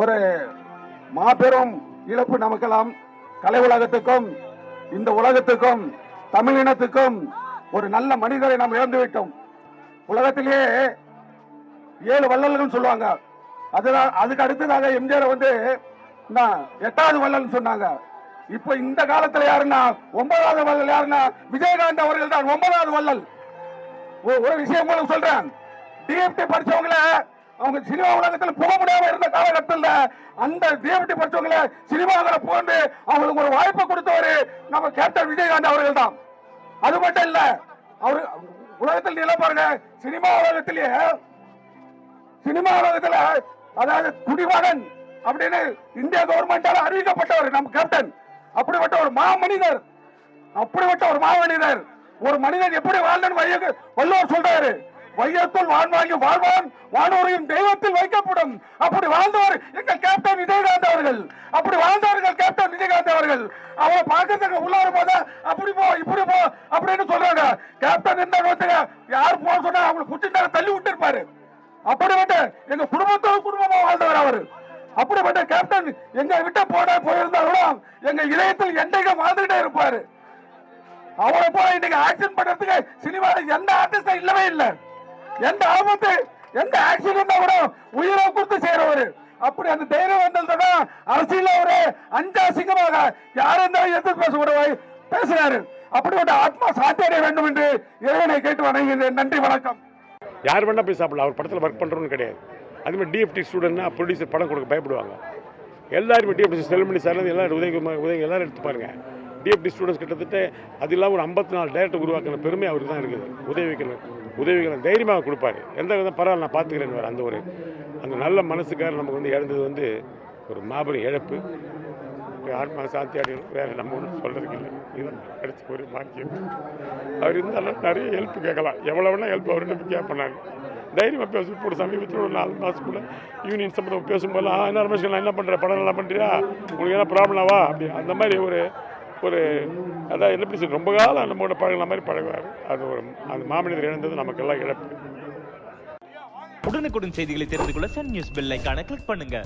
ஒரு மாபெரும் இழப்பு நமக்கெல்லாம் கலை உலகத்துக்கும் இந்த உலகத்துக்கும் தமிழ் இனத்துக்கும் ஒரு நல்ல மனிதரை நாம் இழந்துவிட்டோம். உலகத்திலேயே ஏழு வள்ளல்கள் சொல்லுவாங்க. அதுதான் அதுக்கு அடுத்ததாக எம்ஜிஆர் வந்து எட்டாவது வள்ளல் சொன்னாங்க. இப்ப இந்த காலத்துல யாருன்னா ஒன்பதாவது வள்ளல் யாருன்னா விஜயகாந்த் அவர்கள் தான் ஒன்பதாவது வள்ளல். ஒரு ஒரு விஷயம் உங்களுக்கு சொல்றேன். டிஎஃப்டி படிச்சவங்கள அவங்க சினிமா உலகத்தில் போக முடியாம இருந்த காலகட்டத்தில் அந்த டிஎஃப்டி படிச்சவங்கள சினிமாவில் போன்று அவங்களுக்கு ஒரு வாய்ப்பை கொடுத்தவர் நம்ம கேப்டன் விஜயகாந்த் அவர்கள் தான் அது மட்டும் இல்ல அவரு உலகத்தில் நில பாருங்க சினிமா உலகத்திலேயே சினிமா உலகத்துல அதாவது குடிமகன் அப்படின்னு இந்திய கவர்மெண்டால அறிவிக்கப்பட்டவர் நம்ம கேப்டன். அப்படிப்பட்ட ஒரு மாமனிதர் அப்படிப்பட்ட ஒரு மாமனிதர். ஒரு மனிதன் எப்படி வாழ்ந்தன்னு வள்ளுவர் சொல்றாரு. வையத்தில் வாழ்வாங்கி வாழ்வான். வானோரையும் தெய்வத்தில் வைக்கப்படும். அப்படி வாழ்ந்தவர் எங்கள் கேப்டன் விஜயகாந்த் அவர்கள். அப்படி வாழ்ந்தவர்கள் கேப்டன் விஜயகாந்த் அவர்கள். அவரை பார்க்கறதுக்கு உள்ளார வரும்போது அப்படி போ இப்படி போ அப்படின்னு சொல்றாங்க. கேப்டன் எந்த இடத்துல யார் போக சொன்னா அவங்களை குச்சி தள்ளி விட்டுருப்பாரு. அப்படிப்பட்ட எங்க குடும்பத்தோட குடும்பமா வாழ்ந்தவர் அவர். அப்படிப்பட்ட கேப்டன் எங்க விட்ட போட போயிருந்தாலும் எங்க இதயத்தில் என்றைக்கும் வாழ்ந்துகிட்டே இருப்பாரு. அவரை போல இன்னைக்கு ஆக்சன் பண்றதுக்கு சினிமாவில் எந்த ஆர்டிஸ்டும் இல்லவே இல்லை. எந்த ஆபத்து எந்த ஆக்சிடென்டா கூட உயிரை கொடுத்து செய்யறவரு அப்படி அந்த தைரியம் வந்ததுன்னா அரசியல் ஒரு அஞ்சா சிங்கமாக யாரும் இருந்தாலும் எதிர்த்து பேச பேசுறாரு. அப்படிப்பட்ட ஆத்மா சாத்தியடைய வேண்டும் என்று இறைவனை கேட்டு வணங்குகிறேன் நன்றி வணக்கம். யார் வேணால் போய் சாப்பிடலாம். அவர் படத்தில் ஒர்க் பண்ணுறோன்னு கிடையாது. அதுமாதிரி டிஎஃப்டி ஸ்டூடெண்ட்னா ப்ரொடியூசர் படம் கொடுக்க பயப்படுவாங்க. எல்லாருமே டிஎஃப்டி செல்மணி சார்லேருந்து எல்லாரும் உதவி உதவி எல்லாரும் எடுத்து பாருங்கள் டிஎஃப்டி ஸ்டூடெண்ட்ஸ் கிட்டத்தட்ட அது இல்லாமல் ஒரு ஐம்பத்தி நாலு டேரக்டர் உருவாக்கின பெருமை அவருக்கு தான் இருக்குது உதவிகளை உதவிகளை தைரியமாக கொடுப்பாரு. எந்த விதம் பரவாயில்ல நான் பார்த்துக்கிறேன் அந்த ஒரு அந்த நல்ல மனசுக்காரர் நமக்கு வந்து இழந்தது வந்து ஒரு மாபெரும் இழப்பு. ஆத்மா சாந்தி அடையணும். வேறு நம்ம ஒன்றும் சொல்கிறதுக்கு இல்லை. இதுதான் கிடைச்ச ஒரு பாக்கியம். அவர் இருந்தாலும் நிறைய ஹெல்ப் கேட்கலாம். எவ்வளோ வேணால் ஹெல்ப் அவர்கிட்ட போய் கேட்பேன் நான். தைரியமாக பேச இப்போ சமீபத்தில் ஒரு நாலு மாதத்துக்குள்ளே யூனியன் சம்பந்தம் பேசும்போது ஆ என்ன ரமேஷ் நான் என்ன பண்ணுறேன் படம் நல்லா பண்ணுறியா உங்களுக்கு என்ன ப்ராப்ளமாவா அப்படி. அந்த மாதிரி ஒரு ஒரு அதான் என்ன பேச ரொம்ப காலம் நம்மளோட பழகின மாதிரி பழகுவார். அது ஒரு அந்த மாமனிதர் இழந்தது நமக்கெல்லாம் இழப்பு. உடனுக்குடன் செய்திகளை தெரிந்து கொள்ள சன் நியூஸ் பெல் ஐக்கான கிளிக் பண்ணுங்க.